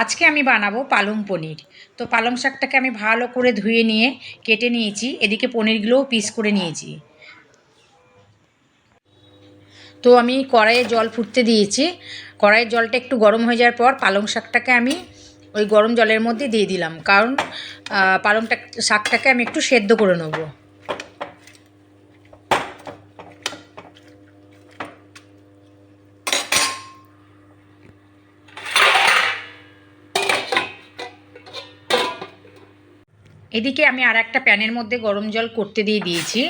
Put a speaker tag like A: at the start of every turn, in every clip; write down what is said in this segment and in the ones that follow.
A: আজকে আমি বানাবো পালং পনির। তো পালং শাকটাকে আমি ভালো করে ধুয়ে নিয়ে কেটে নিয়েছি, এদিকে পনিরগুলোও পিস করে নিয়েছি। তো আমি কড়াইয়ে জল ফুটতে দিয়েছি। কড়াইয়ের জলটা একটু গরম হয়ে যাওয়ার পর পালং শাকটাকে আমি ওই গরম জলের মধ্যে দিয়ে দিলাম। কারণ পালংটা শাকটাকে আমি একটু সেদ্ধ করে নেব। এদিকে আমি আর একটা প্যানের মধ্যে গরম জল করতে দিয়ে দিয়েছি।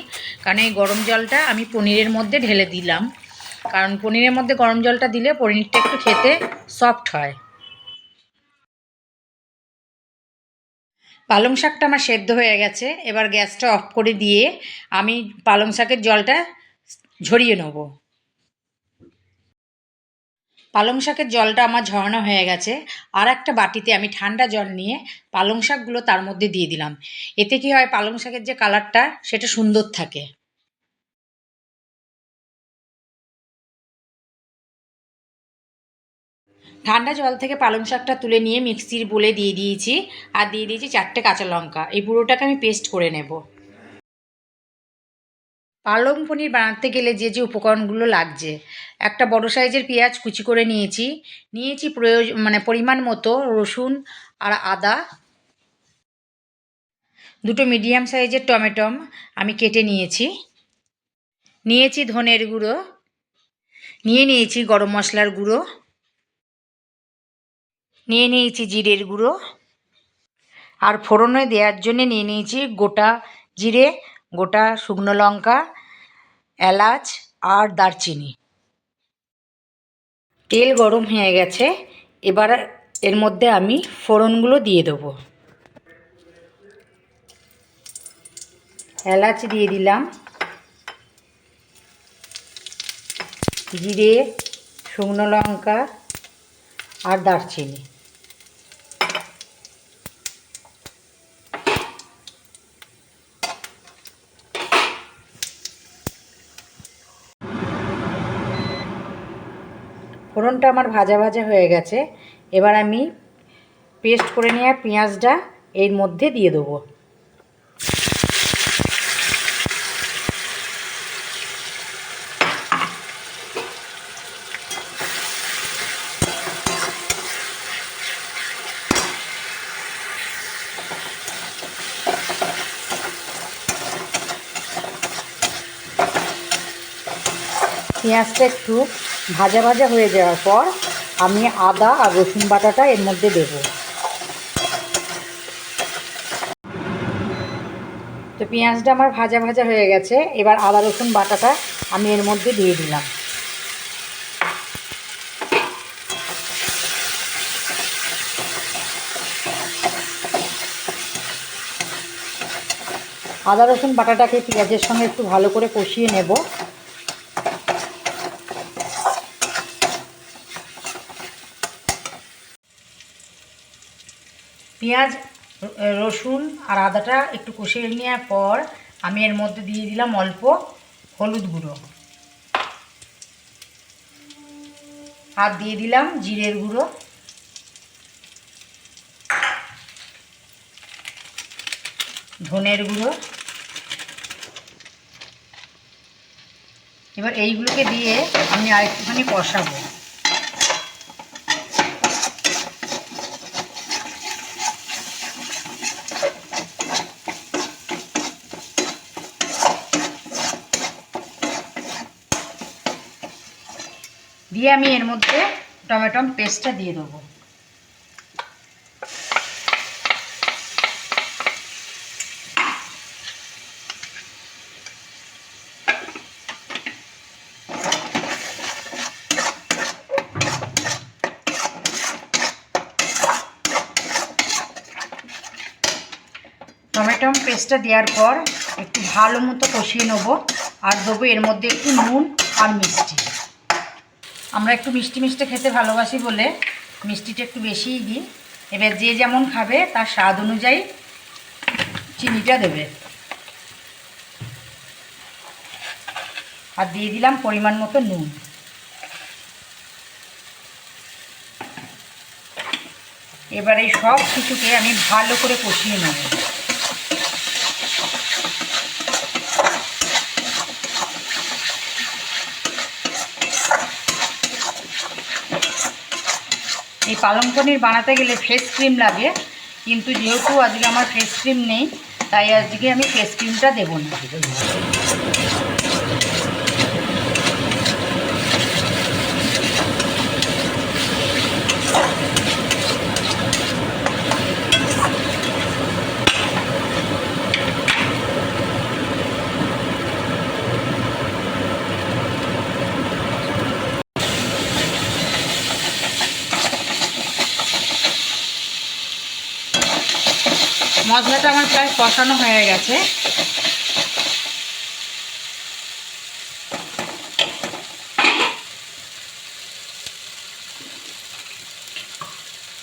A: কারণ এই গরম জলটা আমি পনিরের মধ্যে ঢেলে দিলাম। কারণ পনিরের মধ্যে গরম জলটা দিলে পনিরটা একটু খেতে সফট হয়। পালং শাকটা আমার সেদ্ধ হয়ে গেছে। এবার গ্যাসটা অফ করে দিয়ে আমি পালং শাকের জলটা ঝরিয়ে নেব। পালং শাকের জলটা আমার ঝরানো হয়ে গেছে। আর একটা বাটিতে আমি ঠান্ডা জল নিয়ে পালং শাকগুলো তার মধ্যে দিয়ে দিলাম। এতে কি হয়, পালং শাকের যে কালারটা, সেটা সুন্দর থাকে। ঠান্ডা জল থেকে পালং শাকটা তুলে নিয়ে মিক্সির বলে দিয়ে দিয়েছি। আর দিয়ে দিয়েছি চারটে কাঁচা লঙ্কা। এই পুরোটাকে আমি পেস্ট করে নেব। পালং পনির বানাতে গেলে যে যে উপকরণগুলো লাগছে। একটা বড় সাইজের পেঁয়াজ কুচি করে নিয়েছি। নিয়েছি প্রয়োজন মানে পরিমাণ মতো রসুন আর আদা। দুটো মিডিয়াম সাইজের টমেটম আমি কেটে নিয়েছি। নিয়েছি ধনের গুঁড়ো। নিয়ে নিয়েছি গরম মশলার গুঁড়ো। নিয়ে নিয়েছি জিরের গুঁড়ো। আর ফোড়নে দেওয়ার জন্য নিয়ে নিয়েছি গোটা জিরে গোটা শুকনো লঙ্কা, এলাচ আর দারচিনি। তেল গরম হয়ে গেছে, এবার এর মধ্যে আমি ফোড়নগুলো দিয়ে দেবো। এলাচ দিয়ে দিলাম। জিরে, শুকনো লঙ্কা আর দারচিনি। ফোড়নটা আমার ভাজা ভাজা হয়ে গেছে। এবার আমি পেস্ট করে নেওয়া পেঁয়াজটা এর মধ্যে দিয়ে দেবো। পেঁয়াজটা একটু ভাজা ভাজা হয়ে যাওয়ার পর আমি আদা আর রসুন বাটাটা এর মধ্যে দেব। তো পেঁয়াজটা আমার ভাজা ভাজা হয়ে গেছে, এবার আদা রসুন বাটাটা আমি এর মধ্যে দিয়ে দিলাম। আদা রসুন বাটাটাকে পেঁয়াজের সঙ্গে একটু ভালো করে কষিয়ে নেব। পেঁয়াজ রসুন আর আদাটা একটু কষিয়ে নেওয়ার পর আমি এর মধ্যে দিয়ে দিলাম অল্প হলুদ গুঁড়ো। আর দিয়ে দিলাম জিরের গুঁড়ো। ধনের গুঁড়ো। এবার এইগুলোকে দিয়ে আমি আরেকটুখানি কষাবো। দিয়ে আমি এর মধ্যে টমেটো পেস্টটা দিয়ে দেবো। টমেটো পেস্টটা দেওয়ার পর একটু ভালো মতো কষিয়ে নেব, আর দেবো এর মধ্যে একটু নুন আর মিষ্টি। আমরা একটু মিষ্টি মিষ্টি খেতে ভালোবাসি বলে মিষ্টিটা একটু বেশিই দিই। এবার যে যেমন খাবে, তার স্বাদ অনুযায়ী চিনিটা দেবে। আর দিয়ে দিলাম পরিমাণ মতো নুন। এবার এই সব কিছুকে আমি ভালো করে কষিয়ে নেব। পালং পনির বানাতে গেলে ফেস ক্রিম লাগে, কিন্তু যেহেতু আজকে আমার ফেস ক্রিম নেই, তাই আজকে আমি ফেস ক্রিমটা দেবো না। মশলাটা আমার প্রায় কষানো হয়ে গেছে।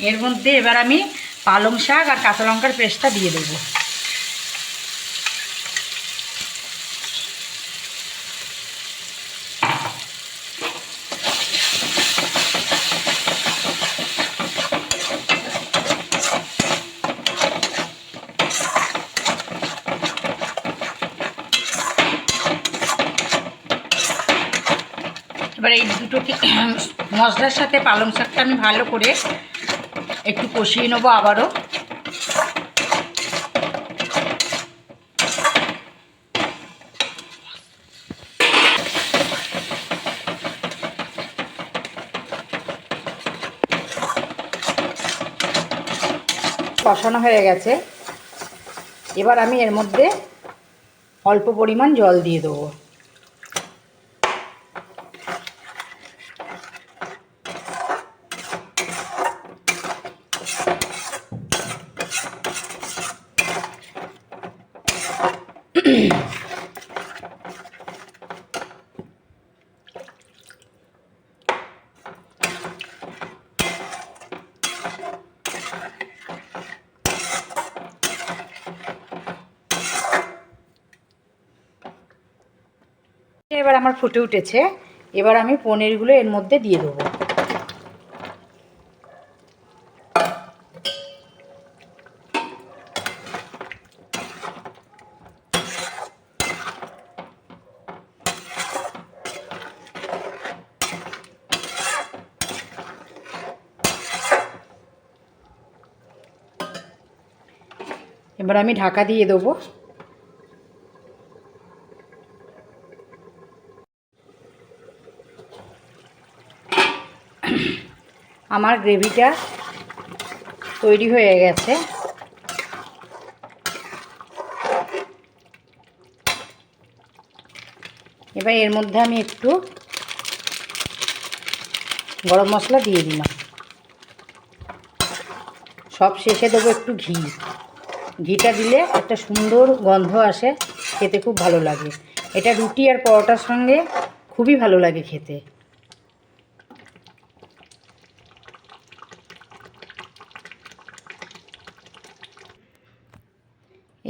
A: এর মধ্যে এবার আমি পালং শাক আর কাঁচা লঙ্কার পেস্টটা দিয়ে দেবো। এবার এই দুটোকে মশলার সাথে পালং শাকটা আমি ভালো করে একটু কষিয়ে নেব আবারও। কষানো হয়ে গেছে। এবার আমি এর মধ্যে অল্প পরিমাণ জল দিয়ে দেবো। এবার আমার ফুটে উঠেছে, এবার আমি পনিরগুলো এর মধ্যে দিয়ে দেবো। এবার আমি ঢাকা দিয়ে দেবো। আমার গ্রেভিটা তৈরি হয়ে গেছে। এবার এর মধ্যে আমি একটু গরম মশলা দিয়ে দিলাম। সব শেষে দেবো একটু ঘি। ঘিটা দিলে একটা সুন্দর গন্ধ আসে, খেতে খুব ভালো লাগে। এটা রুটি আর পরোটার সঙ্গে খুবই ভালো লাগে খেতে।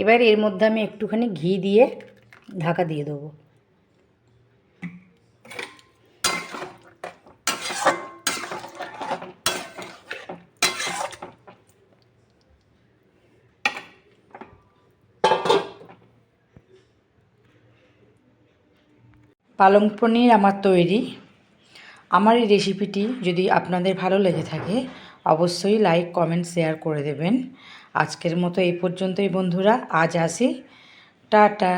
A: এবার এর মধ্যে আমি একটুখানি ঘি দিয়ে ঢাকা দিয়ে দেবো। পালং পনির আমার তৈরি। আমার এই রেসিপিটি যদি আপনাদের ভালো লেগে থাকে অবশ্যই লাইক কমেন্ট শেয়ার করে দেবেন। আজকের মতো এই পর্যন্তই বন্ধুরা আজ আসি। টাটা।